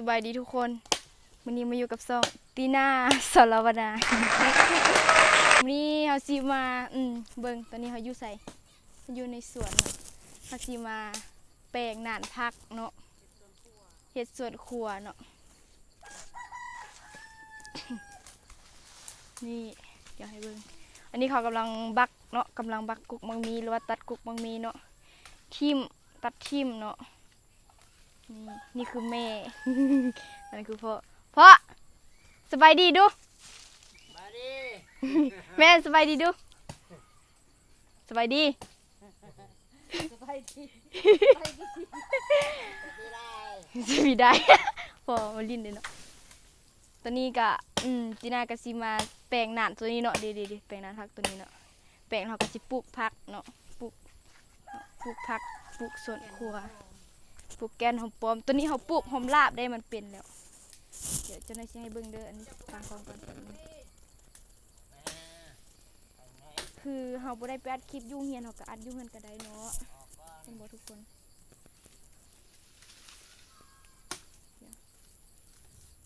สบายดีทุกคนวันนี้มาอยู่กับซองตีน่าสารวนาวันนี้เฮาสิมาอืมเบิ่งตอนนี้เฮาอยู่ใส่อยู่ในสวนเนาะเฮาสิมาแปลงนานพักเนาะเฮ็ดสวนครัวเนาะนี่เดี๋ยวให้เบิ่งอันนี้เขากำลังบักเนาะกำลังบักกุกมังมีหรือว่าตัดกุกมังมีเนาะทิมตัดทิมเนาะ นี่นี่คือแม่นั่นคือพ่อพ่อสบายดีดู มาดิแม่สบายดีดูสบายดีสบายดีสบายดีได้สบายได้พ่อมาลิ้นเลยเนาะตอนนี้ก็อืมจีน่าก็สิมาแปลงหนานตัวนี้เนาะดีดีดีแปลงหนานพักตัวนี้เนาะแปลงเราก็สิปลูกผักเนาะปลูกปลูกผักปลูกสวนครัว ปลูกแกนหอมปอม ตัวนี้เขาปลูกหอมลาบได้มันเป็นแล้ว เดี๋ยวเจะนายสิให้เบิ่งเด้ออันนี้ฟังของก่อนคือเฮาบ่ได้ไปอัดคลิปยุ่งเฮียนเฮาก็อัดยุ่งเฮียนก็ได้เนาะเห็นบ่ทุกคนเดี๋ยว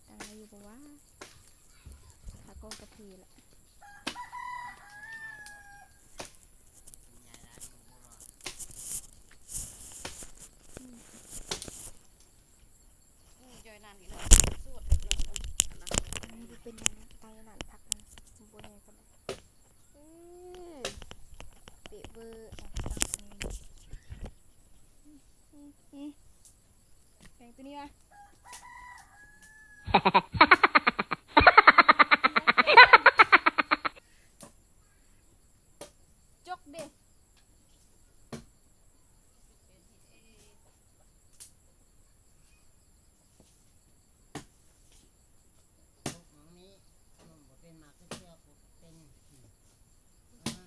ตั้งไว้อยู่บ่ว่าขากล้องกระพีละ จอย นานนี่เลยสวดเลยอันนี้บ่เป็นยังนะตั้งไว้นานพักนะมันบ่แห้งปานอื้อเปะเบอร์อะตั้งตรงนี้แข่งตัวนี้มา จกเด้ ลูกของนี้มันบ่เป็นหมากเชื่อผมเป็นอ่า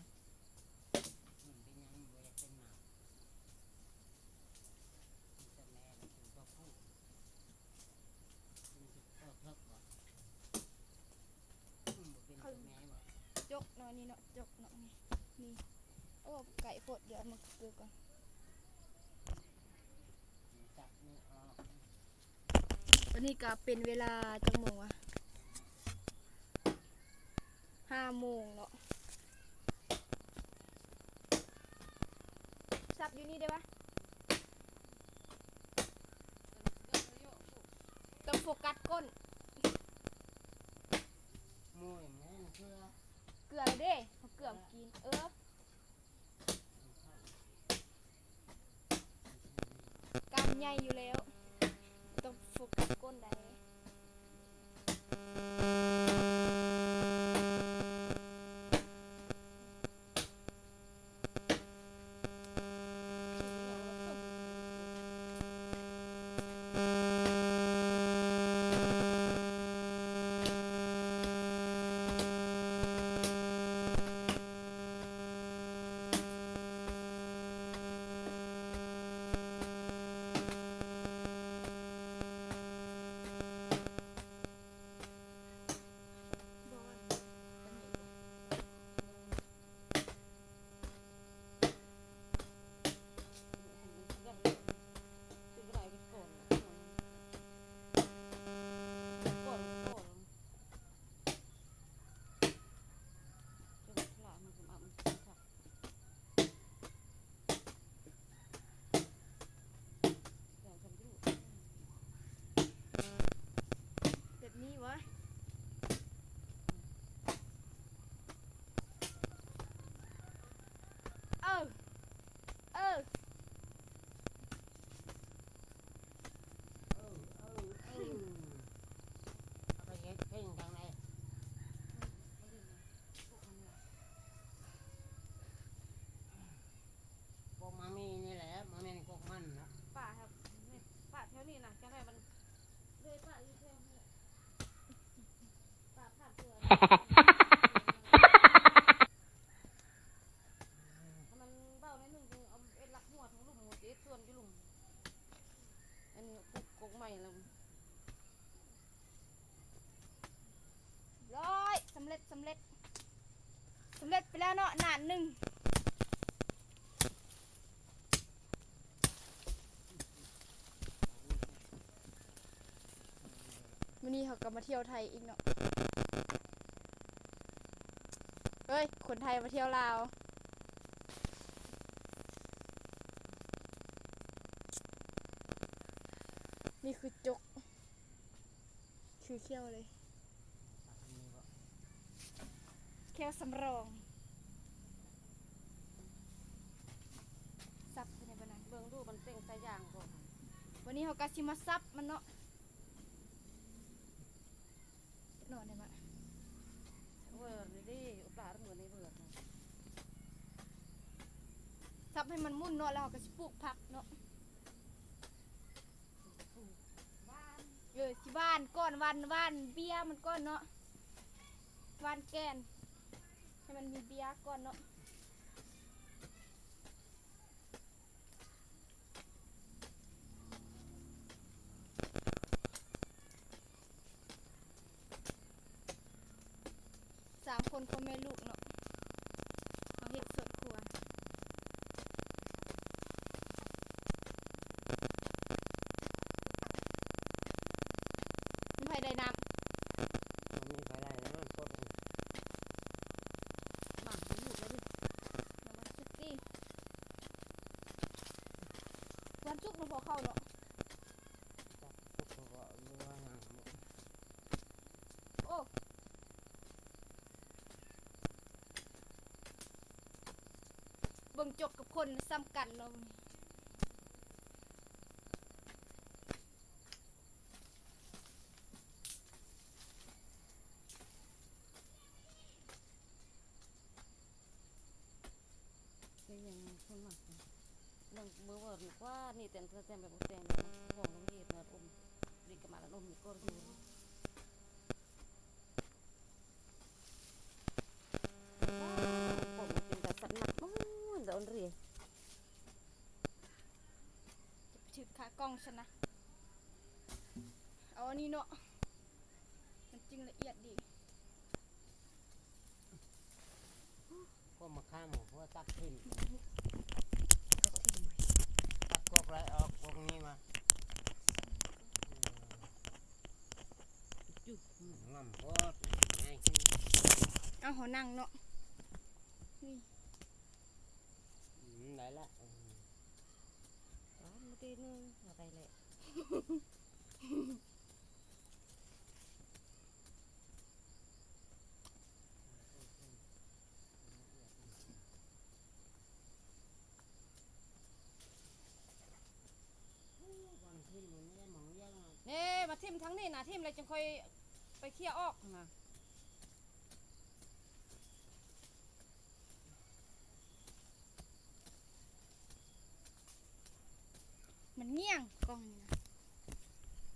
มันเป็นยังบ่อยากเป็นหมากมันจะแม่มันคือก็พูดมันจะเท่าเท่าบ่มันบ่เป็นตัวแม่บ่ จกเนาะจกเนาะนี่นี่โอ้ไก่โพดเดี๋ยวมาเกลือก่อนจับนี่ออกตอนนี้ก็เป็นเวลาจังโมงอะห้าโมงเนาะซับอยู่นี่ได้ปะต้องโฟกัสก้นมวยแม่เชื่อ เกลือด้วเด้เขาเกลือกิน เออ การใหญ่อยู่แล้ว ต้องโฟกัสก้นได้ มันเบ้าในหนึ่งคือเอาเอ็ดลักหัวทั้งลุมหัวเจ็ดส่วนอยู่ลุมอันนี้ปลูกกกใหม่แล้วร้อยสำเร็จสำเร็จสำเร็จไปแล้วเนาะหนานหนึ่งวันี้เขาก็มาเที่ยวไทยอีกเนาะเฮ้ย คนไทยมาเที่ยวลาว นี่คือจก คือเขี้ยวเลยอันนี้บ่เขี้ยวสำรองซับไปในบันไดเบิ่งดูมันเต็งใส่ยางบ่ค่ะวันนี้เขาก็สิมาซับมันเนาะนอนได้ไหมเวิร์ดนี่ดิอุปลาเหมือนในเวิร์ดนะ ซับให้มันมุ่นเนาะแล้วเขาก็สิปลูกผักเนาะเออสิบ้านก้อนวันวันเบี้ยมันก้อนเนาะวันแกนให้มันมีเบี้ยก้อนเนาะสามคนพ่อแม่ลูกเนาะ มันไผได้น้ำอันนี้ไปได้แล้วมันสดหมามันหลุดแล้วดิน้ำมันซุกกี้วันจุกมันพอเข้าเนาะจับพวกเขาก็รู้ว่าหางบ่โอ้เบิ่งจกกับคนซ้ำกันเนาะเป็นยังคนหมักนะเรื่องเมื่อเวิร์ดนี่ว่านี่แต่งแต่งแบบบ่แต่งแบบของน้องเฮ็ดนะอมดีกับมาแล้วอมนี่ก็อยู่ผม เป็นแต่สัตว์หนักมั้งเดี๋ยวเรียจะไปถือขากล้องฉันนะเอาอันนี้เนาะมันจริงละเอียดดีก็มาข้ามหัวตักทิ่มตักก อกไรออกกอกนี้มาจุ๊บอืมงำโพดง่ายขึ้นเอาหัวนั่งเนาะอืมได้ละอืมสามนาทีนึงอะไรแหละ ก่อนขึ้นมันไม่ได้มองยังอะ เน่มา ทิมทั้งนี้นะทิมเลยจึงค่อยไปเคลียร์ออกนะมันเงี้ยงกล้องนี่นะ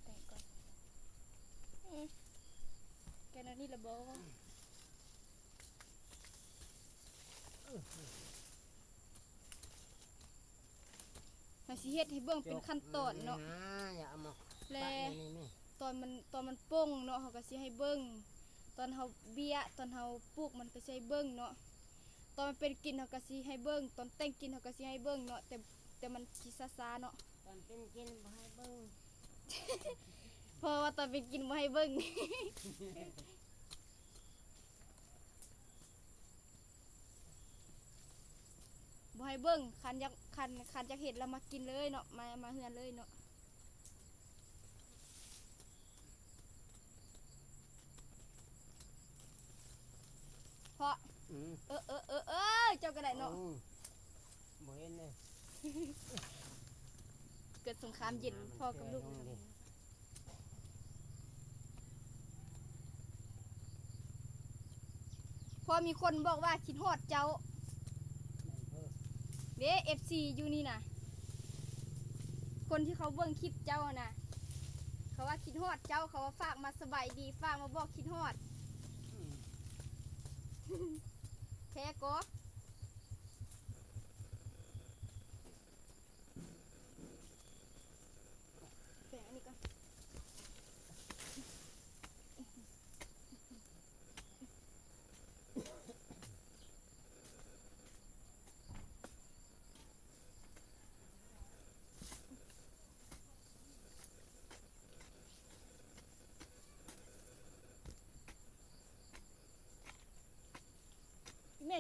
แต่ก่อนแกนนี่ระเบิดมาสิเฮ็ดให้เบิ่งเป็นขั้นตอนเนาะอย่าเอามาแลปะในนี่นี่ ตอนมันตอนมันโป่งเนาะเขาก็สิให้เบิ่งตอนเฮาเบี้ยตอนเฮาปลูกมันก็สิให้เบิ่งเนาะตอนมันเป็นกินเขาก็สิให้เบิ่งตอนแต่งกินเขาก็สิให้เบิ่งเนาะแต่แต่มันสิซาๆเนาะตอนเป็นกินบ่ให้เบิ่งเพราะว่าตอนเป็นกินบ่ให้เบิ่งบ่ให้เบิ่งคันอยากคันคันอยากเห็นแล้วมากินเลยเนาะมามาเฮือนเลยเนาะเพราะ อืม เออเออเออเออเจ้าก็ได้เนาะอืมบ่เห็นเลยเกิดสงครามเย็นพ่อกับลูกมันแก่ลงดิพอมีคนบอกว่าคิดฮอดเจ้าเออเด้ FC อยู่นี่นะคนที่เขาเบิ่งคลิปเจ้าอะนะเขาว่าคิดฮอดเจ้าเขาว่าฝากมาสบายดีฝากมาบอกคิดฮอดอืม แค่ก็แปะอันนี้ก่อน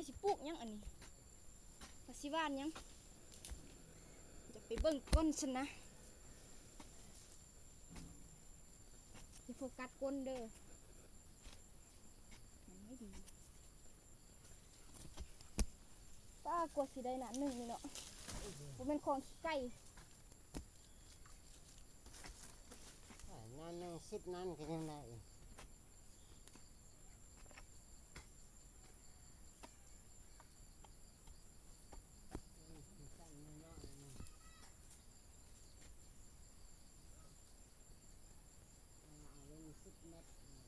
สิปลูกยังอันนี้ว่าสิว่านยังจะไปเบิ่งก้นฉันนะอย่าโฟกัสก้นเด้อมันไม่ดีป้ากลัวสิได้หนาหนึ่งนี่เนาะบ่เป็นของขี้ไก่นั่นนึ่งสิบนั่นก็ยังได้อีกอืมสั้นน้อยๆนี่เอาเล่นสิบเมตรนี่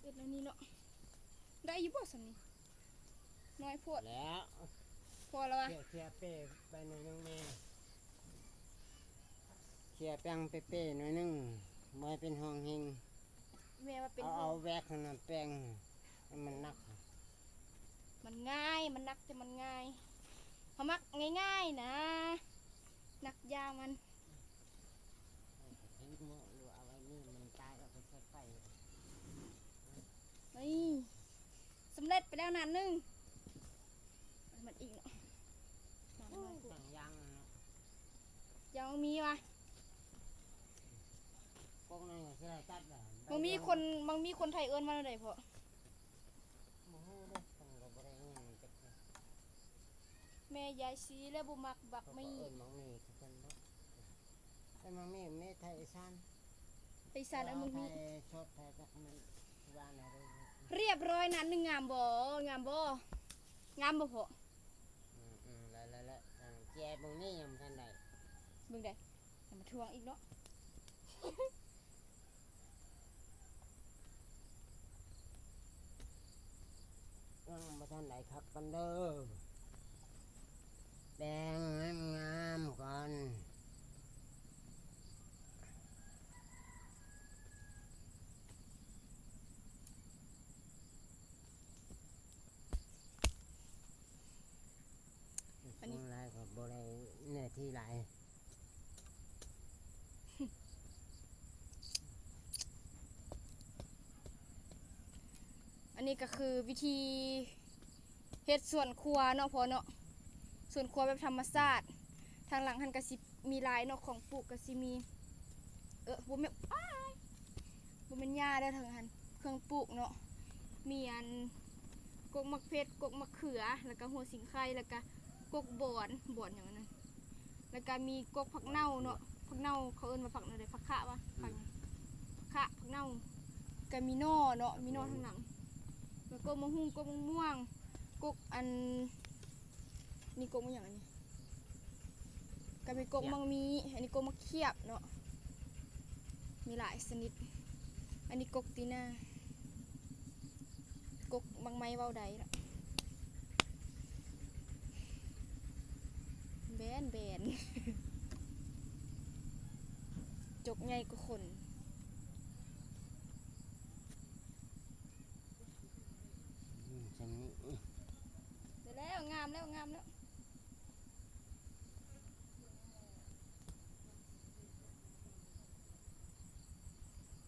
เป็ดแล้วนี่เนาะได้อยู่ บ่สำนี้น้อยโพดแล้วพอแล้ววะเขี่ยเขี่ยเป้ไปหน่อยนึงแม่เขี่ยแป้งเป้ๆหน่อยนึงไว้เป็นห้องเฮงแม่ว่าเป็นเอาห่เอาวงแวกขนาดแป้งให้มันนักมันง่ายมันนักแต่มันง่ายเขามักง่ายๆนะ นักยามันชีวิตมั่วหรือเอาไว้นี่มันตายแล้วไปใส่ไฟ นี่ สำเร็จไปแล้วนานหนึงเอามันอีกเนาะนานน้อยต่างยางนั่นเนาะยังมีวะพวกนั้นก็สิได้ตัดแล้วมันมีคนมันมีคนไทยเอิ้นมาเลยพอบ่ฮู้เด้อเพิ่นก็บ่ได้อิหยังจักเทื่อแม่ยายซีและบุมักบักเขาก็ไม่เอิ้นมังมีคือกันเนาะแต่มังมีแม่ไทยอีสานไปสานอันมึงไทมียชดไทยจักมันว่าอะไร เด้อเรียบร้อยนานหนึงงามบ่งามบ่งามบ่พออืมอืมแล้วแล้วแล้วทางแจบงนี้ยังบ่ทันได้เบิ่งได้อย่ามาทวงอีกเนาะ ยังบ่ทันได้ครับกันเด้อแดงงามๆก่อน อันนี้ลายก็บ่ได้เนื้อที่หลายอันนี้ก็คือวิธีเฮ็ดส่วนครัวเนาะพอเนาะส่วนครัวแบบธรรมชาติทางหลังหันก็สิมีลายเนาะของปลูกก็สิมี เออบ่แม่นอ้ายบ่แม่นหญ้าเด้อทางหันเครื่องปลูกเนาะมีอันกกมะเพชรกกมะเขือ แล้วก็หัวสิงไข่แล้วก็กกบอนบอนอย่างนั้น แล้วก็มีกกผักเน่าเนาะผักเน่าเขาเอิ้นว่าผักอะไรผักคะวะผักหยังผักคะผักเน่าก็มีหน่อเนาะมีหน่อทางหลังแล้วก็มะฮุ่งก็มะม่วงกกอันนี่กกมะอย่างอันนี้ก็มีกกมังมีอันนี้กกมะเขียบเนาะมีหลายชนิด อันนี้กกตีน่ากกบางไม้เว้าใดเนาะ แบนแบนจกใหญ่ก็คนอืมจำนี้เดี๋ยวแล้ว งามแล้ว งามแล้ว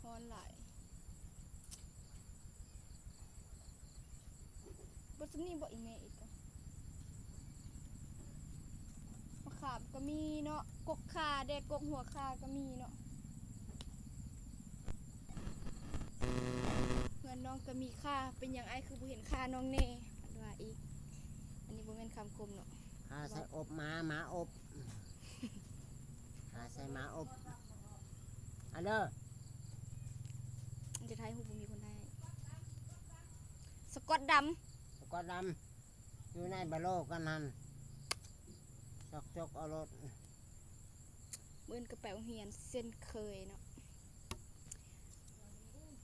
ฮอนหลายบทสำนีบอกอีเมอีกอะมะขามก็มีเนาะกกขาแดกกกหัวขาก็มีเนาะเพื่อนน้องก็มีค่าเป็นอย่างไอคือบ่เห็นค่าน้องแน่อันว่าอีก อันนี้บ่แม่นคำคมเนาะหาใส่อบหมาหมาอบหาใส่หมาอบอันเด้อมันจะทายหูบ่มีคนได้สกอตดแล้วก็ดำอยู่ในบะโลกกันนั่นจกจกเอารถำ มือนกระแปวเฮียนเส้นเคยเนาะ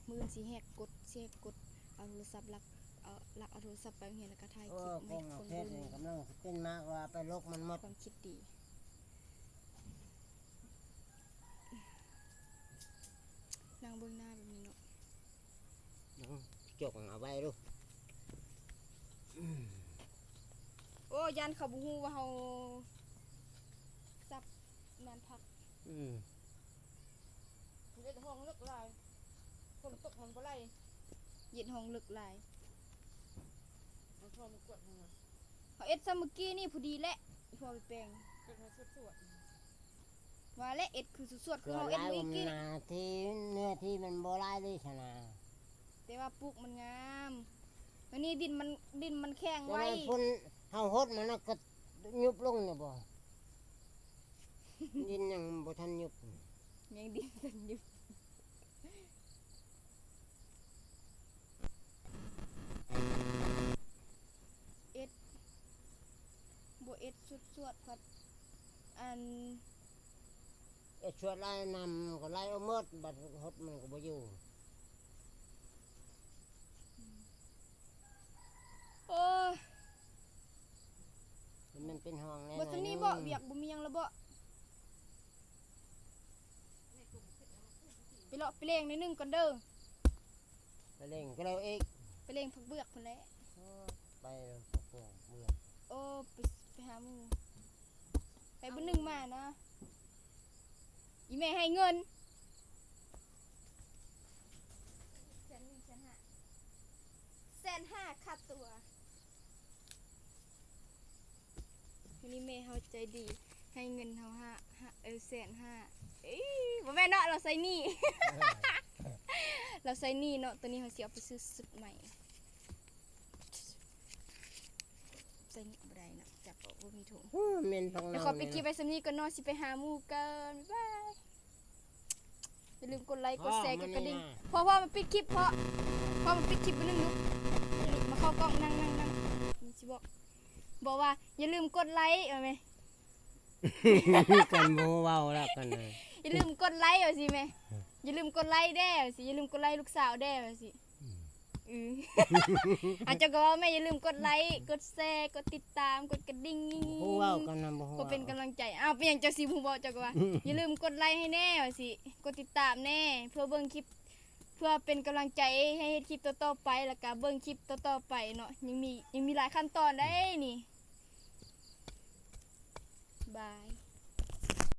มือนสีแหกกดสีแหกกดเอาโทรศัพท์ลักเอาลักเอาโทรศัพท์ไปโรงเฮียนแล้วก็ถ่ายเอคลิอปคให้งเอาคนเพชรดูนี่กำลังเป็นมากว่าไปลกมันหมดความคิดดีนางเบื้องหน้าแบบนี้เนาะจกเอาไว้ดูโอ้ยันเขาบุฮูว่าเขาจับนานพัก อืมเฮ็ดห้องเลิกลายคนตกมันบ่ไล่เย็นห้องลึกหลายมันพอมันกวดหัวเขาเอ็ดซาเมื่อกี้นี่พอดีแหละพอไปแปลงเกิดมาสวดว่าและเอ็ดคือสวดๆคือเกิดเขาหเอ็ดลายเมื่ออมกี้นาที่เนื้อที่มันบ่หลายเลยชนะแต่ว่าปลูกมันงามวันนี้ดินมันดินมันแข็งจะไว้ ได้พุ่นเฮาฮดมันน่ะก็ยุบลงเนี่ยบ่ ดินยังบ่ทันยุบยังดินสันอยู่เอ็ดบ่เอ็ดสวดๆพัดอันไอ้ชวดไล่นำก็ไล่เอาหมดบัดฮดมันก็บ่อยู่โอ้ยมันเป็นห้องแน่บ่สนี่บ่เบียกบ่มีหยังและบ่ไป เลาะไปเลงนิดนึงก่อนเด้อไปเล่งก็แล้วอีกไปเลงผักเบือกพุ่นแหละไปแล้วก็พวกเบื่อโอ้ไปไปหาหมู่ไปบ่หนึงมานะอีแม่ให้เงินแสนหนึ่งแสนห้าแสนห้าค่าตัววันนี้แม่เฮาใจดี ให้เงินเฮาห้าห้าเออแสนห้าเอ้ยบ่แม่นเนาะเราใส่หนี่ เราใส่หนี่เนาะตัวนี้เขาสิเอาไปซื้อสุดใหม่ใส่หนี่บ่ได้เนาะจับเอาบ่มีถุง ฮู้แม่นพังเดี๋ยวนาขอไปกินไปสำนีก่อนเนอนสิไปหาหมูกันบ๊ายบายอย่าลืมกดไลค์กดแชร์กดกระดิ่งพอพ่อมาปิดคลิปเพราะพ่อมาปิดคลิปไปนึงลุกลุกมาเข้ากล้องนั่งนั่งนั่งนี่สิบอกบอกว่าอย่าลืมกดไลค์เอาไหม กันบ่เว้าแล้วกันนะอย่าลืมกดไลค์เอาสิแม่อย่าลืมกดไลค์แด้เอาสิอย่าลืมกดไลค์ลูกสาวแด้เอาสิอืออาจจะก็ว่าแม่อย่าลืมกดไลค์กดแชร์กดติดตามกดกระดิ่งงิ้งฮู้เว้ากันนะบ่ฮู้ก็เป็นกำลังใจอ้าวเป็นอย่างเจ้าสิผู้บอกเจ้าก็ว่าอย่าลืมกดไลค์ให้แน่ว่าสิกดติดตามแน่ เพื่อเบิ่งคลิป เพื่อเป็นกำลังใจให้เฮ็ดคลิปต่อๆไปแล้วก็เบิ่งคลิปต่อๆไปเนาะยังมียังมีหลายขั้นตอนได้นี่ บาย